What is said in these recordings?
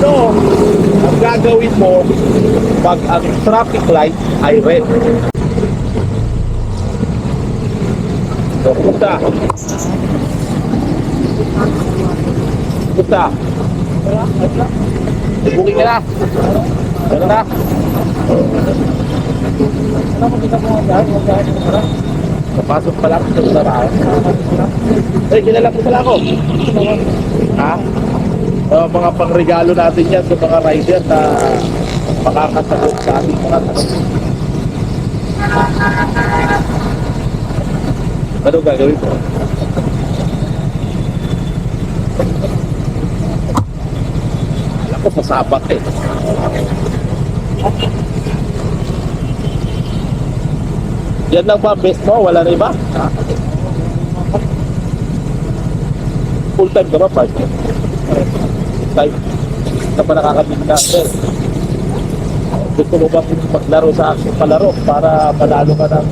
Ano ang gagawin mo pag ang traffic light ay red? So, kumusta? Kumusta? Booking ka na? Ano na? Papasok pa lang sa trabaho. Eh, kilala ko pala ako. Ha? Uh, mga pangregalo natin yan sa mga rider na makakasagot sa ating mga tanong. Ano gagawin mo? Alam ko sa eh. Yan lang ba best mo? Wala na iba? Full time ka ba? Part? Time? Ka pa nakakabig na? Sir, gusto mo ba maglaro sa aking palaro para manalo ka ng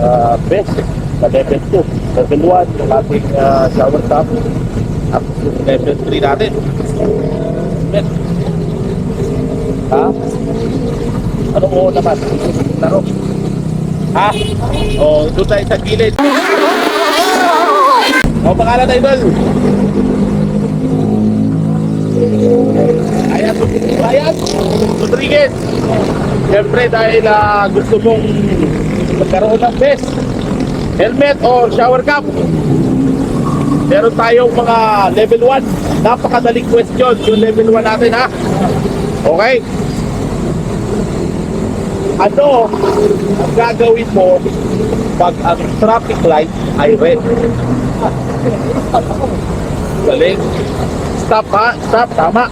uh, best sa level 2, level 1, yung ating uh, shower top at yung level 3 natin. Men. Ha? Ano mo naman? Laro. Ha? O, doon tayo sa gilid. O, pangalan na idol. Ayan, Ayan, Rodriguez. Siyempre dahil ah, gusto mong magkaroon ng best helmet or shower cap. Meron tayong mga level 1. Napakadaling question yung level 1 natin ha. Okay? Ano ang gagawin mo pag ang traffic light ay red? Galing. Stop ha? Stop. Tama.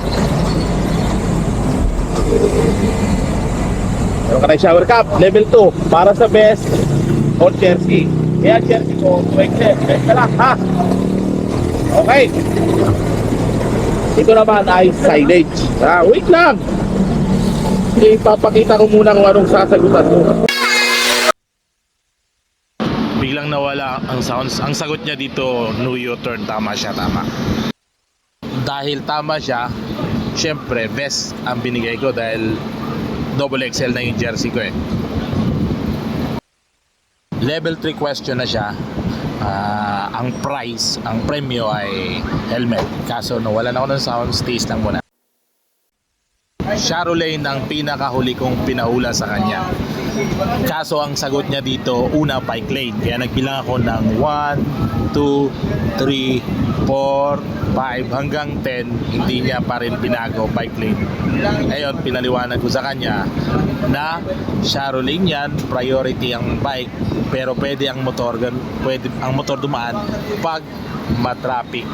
Meron ka na shower cap. Level 2. Para sa best or jersey. Kaya jersey ko, 20. Best lang ha? Okay. Ito naman ay signage. Ah, wait lang. Ipapakita ko muna kung anong sasagutan mo. Biglang nawala ang sounds. Ang sagot niya dito, no U-turn, tama siya, tama. Dahil tama siya, syempre, best ang binigay ko dahil double XL na yung jersey ko eh. Level 3 question na siya. Ah, ang price, ang premyo ay helmet. Kaso nawala na ako ng sound, stays lang muna. Charolane ang pinakahuli kong pinahula sa kanya. Kaso ang sagot niya dito, una bike lane. Kaya nagbilang ako ng 1, 2, 3, 4, 5 hanggang 10. Hindi niya pa rin pinago bike lane. Ngayon, pinaliwanag ko sa kanya na shallow lane yan, priority ang bike. Pero pwede ang motor, pwede ang motor dumaan pag matraffic.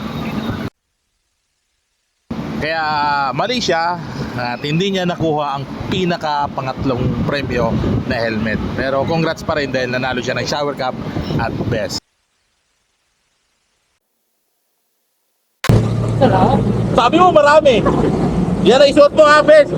Kaya mali siya at hindi niya nakuha ang pinaka pangatlong premyo na helmet. Pero congrats pa rin dahil nanalo siya ng shower cap at best. Sabi mo marami. Yan ay isuot mo best.